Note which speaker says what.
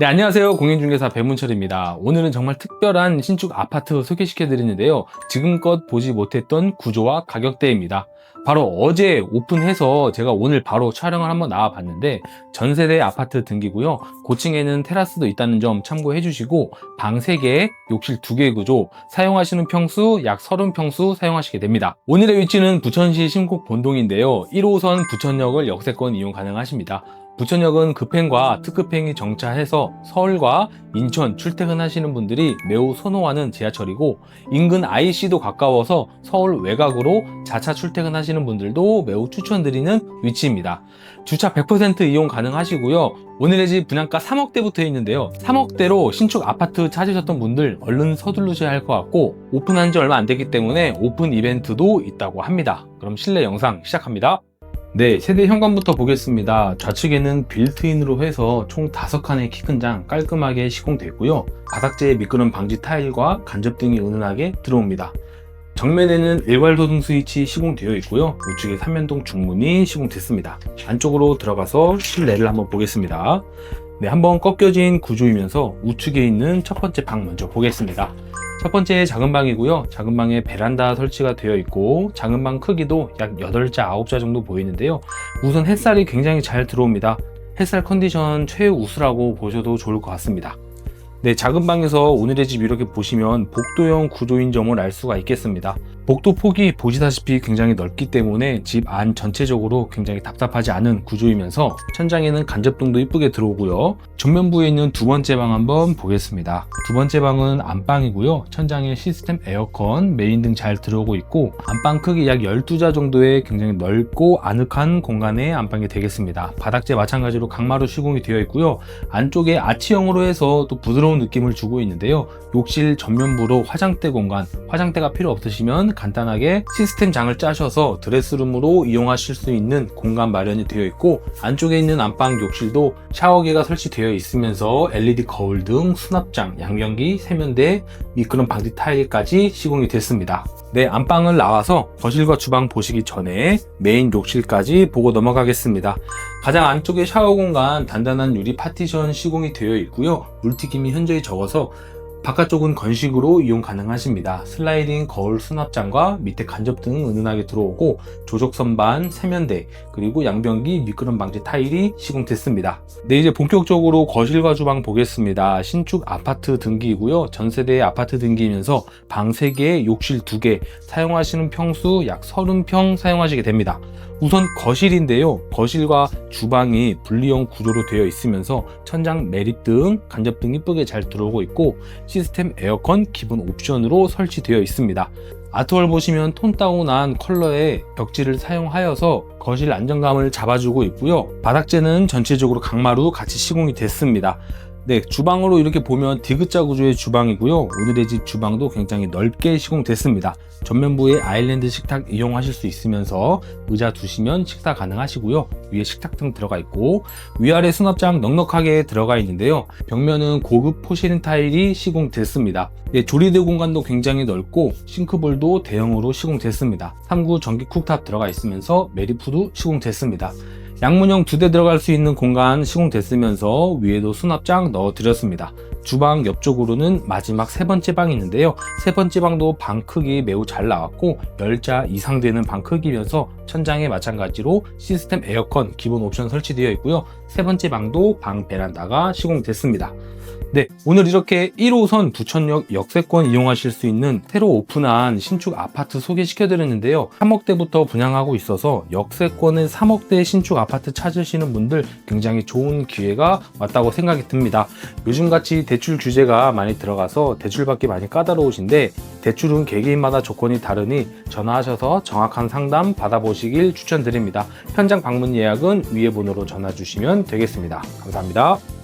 Speaker 1: 네, 안녕하세요. 공인중개사 배문철입니다. 오늘은 정말 특별한 신축 아파트 소개시켜 드리는데요. 지금껏 보지 못했던 구조와 가격대입니다. 바로 어제 오픈해서 제가 오늘 바로 촬영을 한번 나와 봤는데 전세대 아파트 등기고요. 고층에는 테라스도 있다는 점 참고해 주시고 방 3개, 욕실 2개 구조, 사용하시는 평수 약 30평수 사용하시게 됩니다. 오늘의 위치는 부천시 신곡 본동인데요. 1호선 부천역을 역세권 이용 가능하십니다. 부천역은 급행과 특급행이 정차해서 서울과 인천 출퇴근하시는 분들이 매우 선호하는 지하철이고 인근 IC도 가까워서 서울 외곽으로 자차 출퇴근하시는 분들도 매우 추천드리는 위치입니다. 주차 100% 이용 가능하시고요. 오늘의 집 분양가 3억대부터 있는데요. 3억대로 신축 아파트 찾으셨던 분들 얼른 서두르셔야 할 것 같고 오픈한 지 얼마 안 됐기 때문에 오픈 이벤트도 있다고 합니다. 그럼 실내 영상 시작합니다. 네, 세대 현관부터 보겠습니다. 좌측에는 빌트인으로 해서 총 5칸의 키 큰 장 깔끔하게 시공됐고요. 바닥재에 미끄럼 방지 타일과 간접 등이 은은하게 들어옵니다. 정면에는 일괄소등 스위치 시공되어 있고요. 우측에 삼면동 중문이 시공됐습니다. 안쪽으로 들어가서 실내를 한번 보겠습니다. 네, 한번 꺾여진 구조이면서 우측에 있는 첫 번째 방 먼저 보겠습니다. 첫 번째 작은 방이고요. 작은 방에 베란다 설치가 되어 있고 작은 방 크기도 약 8자, 9자 정도 보이는데요. 우선 햇살이 굉장히 잘 들어옵니다. 햇살 컨디션 최우수라고 보셔도 좋을 것 같습니다. 네, 작은 방에서 오늘의 집 이렇게 보시면 복도형 구조인 점을 알 수가 있겠습니다. 복도 폭이 보시다시피 굉장히 넓기 때문에 집 안 전체적으로 굉장히 답답하지 않은 구조이면서 천장에는 간접등도 이쁘게 들어오고요. 전면부에 있는 두 번째 방 한번 보겠습니다. 두 번째 방은 안방이고요. 천장에 시스템 에어컨, 메인 등 잘 들어오고 있고 안방 크기 약 12자 정도의 굉장히 넓고 아늑한 공간의 안방이 되겠습니다. 바닥재 마찬가지로 강마루 시공이 되어 있고요. 안쪽에 아치형으로 해서 또 부드러운 느낌을 주고 있는데요. 욕실 전면부로 화장대 공간, 화장대가 필요 없으시면 간단하게 시스템 장을 짜셔서 드레스룸으로 이용하실 수 있는 공간 마련이 되어 있고 안쪽에 있는 안방 욕실도 샤워기가 설치되어 있으면서 LED 거울 등 수납장, 양변기, 세면대, 미끄럼 방지 타일까지 시공이 됐습니다. 네, 안방을 나와서 거실과 주방 보시기 전에 메인 욕실까지 보고 넘어가겠습니다. 가장 안쪽에 샤워 공간 단단한 유리 파티션 시공이 되어 있고요. 물튀김이 현저히 적어서 바깥쪽은 건식으로 이용 가능하십니다. 슬라이딩 거울 수납장과 밑에 간접등은 은은하게 들어오고 조적 선반, 세면대, 그리고 양변기 미끄럼 방지 타일이 시공됐습니다. 네, 이제 본격적으로 거실과 주방 보겠습니다. 신축 아파트 등기이고요. 전세대 아파트 등기이면서 방 3개, 욕실 2개, 사용하시는 평수 약 30평 사용하시게 됩니다. 우선 거실인데요. 거실과 주방이 분리형 구조로 되어 있으면서 천장 매립등, 간접등 이쁘게 잘 들어오고 있고 시스템 에어컨 기본 옵션으로 설치되어 있습니다. 아트월 보시면 톤 다운한 컬러의 벽지를 사용하여서 거실 안정감을 잡아주고 있고요. 바닥재는 전체적으로 강마루 같이 시공이 됐습니다. 네, 주방으로 이렇게 보면 디귿자 구조의 주방이고요. 오늘의 집 주방도 굉장히 넓게 시공됐습니다. 전면부에 아일랜드 식탁 이용하실 수 있으면서 의자 두시면 식사 가능하시고요. 위에 식탁 등 들어가 있고 위아래 수납장 넉넉하게 들어가 있는데요. 벽면은 고급 포시린 타일이 시공됐습니다. 네, 조리대 공간도 굉장히 넓고 싱크볼도 대형으로 시공됐습니다. 3구 전기 쿡탑 들어가 있으면서 메리푸도 시공됐습니다. 양문형 두 대 들어갈 수 있는 공간 시공됐으면서 위에도 수납장 넣어드렸습니다. 주방 옆쪽으로는 마지막 세 번째 방이 있는데요. 세 번째 방도 방 크기 매우 잘 나왔고 10자 이상 되는 방 크기면서 천장에 마찬가지로 시스템 에어컨 기본 옵션 설치되어 있고요. 세 번째 방도 방 베란다가 시공됐습니다. 네, 오늘 이렇게 1호선 부천역 역세권 이용하실 수 있는 새로 오픈한 신축 아파트 소개시켜 드렸는데요. 3억대부터 분양하고 있어서 역세권의 3억대 신축 아파트 찾으시는 분들 굉장히 좋은 기회가 왔다고 생각이 듭니다. 요즘같이 대출 규제가 많이 들어가서 대출받기 많이 까다로우신데 대출은 개개인마다 조건이 다르니 전화하셔서 정확한 상담 받아보시길 추천드립니다. 현장 방문 예약은 위에 번호로 전화 주시면 되겠습니다. 감사합니다.